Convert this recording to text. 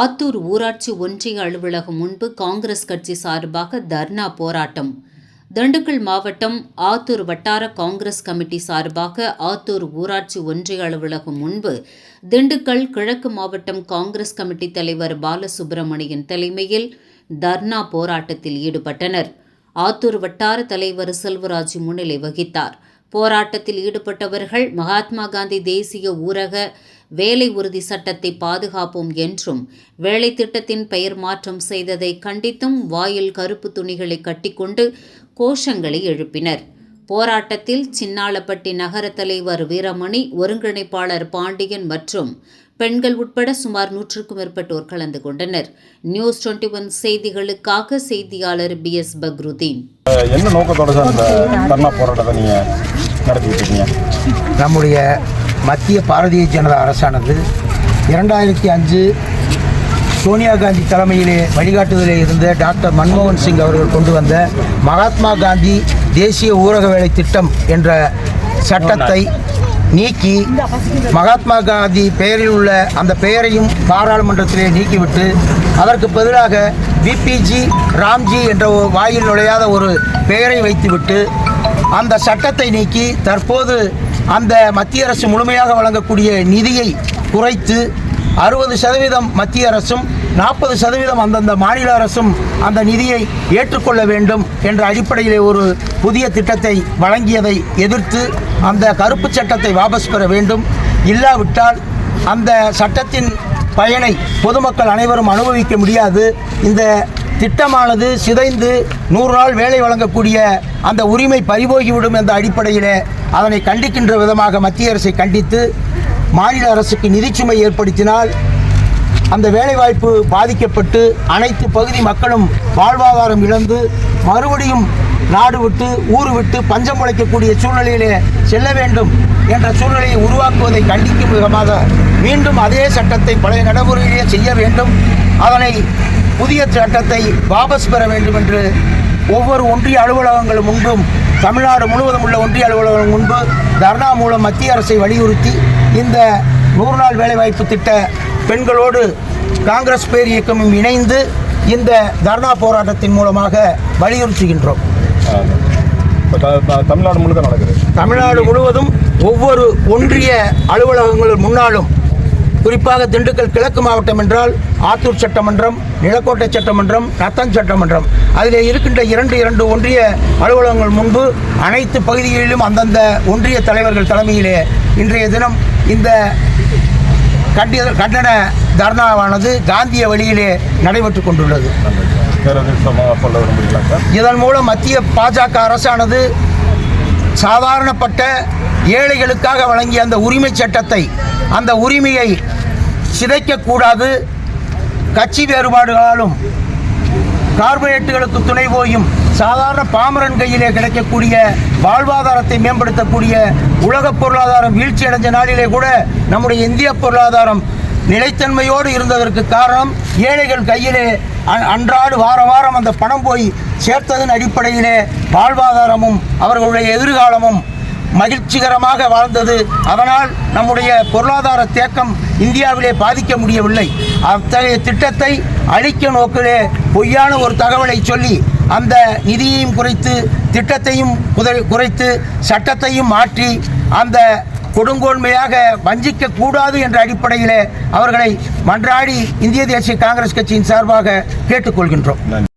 ஆத்தூர் ஊராட்சி ஒன்றிய அலுவலகம் முன்பு காங்கிரஸ் கட்சி சார்பாக தர்ணா போராட்டம். திண்டுக்கல் மாவட்டம் ஆத்தூர் வட்டார காங்கிரஸ் கமிட்டி சார்பாக ஆத்தூர் ஊராட்சி ஒன்றிய அலுவலகம் முன்பு திண்டுக்கல் கிழக்கு மாவட்டம் காங்கிரஸ் கமிட்டி தலைவர் பாலசுப்பிரமணியன் தலைமையில் தர்ணா போராட்டத்தில் ஈடுபட்டனர். ஆத்தூர் வட்டார தலைவர் செல்வராஜ் முன்னிலை வகித்தார். போராட்டத்தில் ஈடுபட்டவர்கள் மகாத்மா காந்தி தேசிய ஊரக வேலை உறுதி சட்டத்தை பாதுகாப்போம் என்றும் வேலை திட்டத்தின் பெயர் மாற்றம் செய்ததை கண்டித்தும் வாயில் கருப்பு துணிகளை கட்டிக்கொண்டு கோஷங்களை எழுப்பினர். போராட்டத்தில் சின்னாளப்பட்டி நகர தலைவர் வீரமணி ஒருங்கிணைப்பாளர் பாண்டியன் மற்றும் பெண்கள் உட்பட சுமார் நூற்றுக்கும் மேற்பட்டோர் கலந்து கொண்டனர். நியூஸ் டுவெண்ட்டி ஒன் செய்திகளுக்காக செய்தியாளர் பி எஸ் பக்ருதீன். என்ன நோக்கத்தோட நம்முடைய மத்திய பாரதிய ஜனதா அரசானது இரண்டாயிரத்தி அஞ்சு சோனியா காந்தி தலைமையிலே வழிகாட்டுதலில் இருந்த டாக்டர் மன்மோகன் சிங் அவர்கள் கொண்டு வந்த மகாத்மா காந்தி தேசிய ஊரக வேலை திட்டம் என்ற சட்டத்தை நீக்கி மகாத்மா காந்தி பெயரில் உள்ள அந்த பெயரையும் பாராளுமன்றத்திலே நீக்கிவிட்டு அதற்கு பதிலாக விபிஜி ராம்ஜி என்ற வாயில் நுழையாத ஒரு பெயரை வைத்துவிட்டு அந்த சட்டத்தை நீக்கி தற்போது அந்த மத்திய அரசு முழுமையாக வழங்கக்கூடிய நிதியை குறைத்து அறுபது சதவீதம் மத்திய அரசும் நாற்பது சதவீதம் அந்தந்த மாநில அரசும் அந்த நிதியை ஏற்றுக்கொள்ள வேண்டும் என்ற அடிப்படையிலே ஒரு புதிய திட்டத்தை வழங்கியதை எதிர்த்து அந்த கருப்பு சட்டத்தை வாபஸ் பெற வேண்டும். இல்லாவிட்டால் அந்த சட்டத்தின் பயனை பொதுமக்கள் அனைவரும் அனுபவிக்க முடியாது. இந்த திட்டமானது சிதைந்து நூறு நாள் வேலை வழங்கக்கூடிய அந்த உரிமை பறிபோகிவிடும் என்ற அடிப்படையிலே அதனை கண்டிக்கின்ற விதமாக மத்திய அரசை கண்டித்து மாநில அரசுக்கு நிதிச்சுமை ஏற்படுத்தினால் அந்த வேலைவாய்ப்பு பாதிக்கப்பட்டு அனைத்து பகுதி மக்களும் வாழ்வாதாரம் இழந்து மறுபடியும் நாடு விட்டு ஊர் விட்டு பஞ்சம் உழைக்கக்கூடிய சூழ்நிலையிலே செல்ல வேண்டும் என்ற சூழ்நிலையை உருவாக்குவதை கண்டிக்கும் விதமாக மீண்டும் அதே சட்டத்தை பழைய நடைமுறையிலேயே செய்ய வேண்டும். அதனை புதிய சட்டத்தை வாபஸ் பெற வேண்டும் என்று ஒவ்வொரு ஒன்றிய அலுவலகங்கள் முன்பும் தமிழ்நாடு முழுவதும் உள்ள ஒன்றிய அலுவலகம் முன்பு தர்ணா மூலம் மத்திய அரசை வலியுறுத்தி இந்த நூறு நாள் வேலைவாய்ப்பு திட்ட பெண்களோடு காங்கிரஸ் பேர் இயக்கமும் இணைந்து இந்த தர்ணா போராட்டத்தின் மூலமாக வலியுறுத்துகின்றோம். தமிழ்நாடு முழுக்க நடக்குது. தமிழ்நாடு முழுவதும் ஒவ்வொரு ஒன்றிய அலுவலகங்கள் முன்னாலும் குறிப்பாக திண்டுக்கல் கிழக்கு மாவட்டம் என்றால் ஆத்தூர் சட்டமன்றம் நிலக்கோட்டை சட்டமன்றம் நத்தன் சட்டமன்றம். அதில் இருக்கின்ற இரண்டு இரண்டு ஒன்றிய அலுவலகங்கள் முன்பு அனைத்து பகுதிகளிலும் அந்தந்த ஒன்றிய தலைவர்கள் தலைமையிலே இன்றைய தினம் இந்த கண்டிய கண்டன தர்ணாவானது காந்திய வழியிலே நடைபெற்று கொண்டுள்ளது. இதன் மூலம் மத்திய பாஜக அரசானது சாதாரணப்பட்ட ஏழைகளுக்காக வழங்கிய அந்த உரிமை சட்டத்தை அந்த உரிமையை சிதைக்கக்கூடாது. கட்சி வேறுபாடுகளாலும் கார்பரேட்டுகளுக்கு துணை போயும் சாதாரண பாமரன் கையிலே கிடைக்கக்கூடிய வாழ்வாதாரத்தை மேம்படுத்தக்கூடிய உலக பொருளாதாரம் வீழ்ச்சி அடைஞ்ச நாளிலே கூட நம்முடைய இந்திய பொருளாதாரம் நிலைத்தன்மையோடு இருந்ததற்கு காரணம் ஏழைகள் கையிலே அன்றாடு வார வாரம் அந்த பணம் போய் சேர்த்ததன் அடிப்படையிலே வாழ்வாதாரமும் அவர்களுடைய எதிர்காலமும் மகிழ்ச்சிகரமாக வாழ்ந்தது. அதனால் நம்முடைய பொருளாதார தேக்கம் இந்தியாவிலே பாதிக்க முடியவில்லை. அத்தகைய திட்டத்தை அழிக்க நோக்கிலே பொய்யான ஒரு தகவலை சொல்லி அந்த நிதியையும் குறைத்து திட்டத்தையும் குறைத்து சட்டத்தையும் மாற்றி அந்த கொடுங்கோன்மையாக வஞ்சிக்க கூடாது என்ற அடிப்படையிலே அவர்களை மன்றாடி இந்திய தேசிய காங்கிரஸ் கட்சியின் சார்பாக கேட்டுக்கொள்கின்றோம்.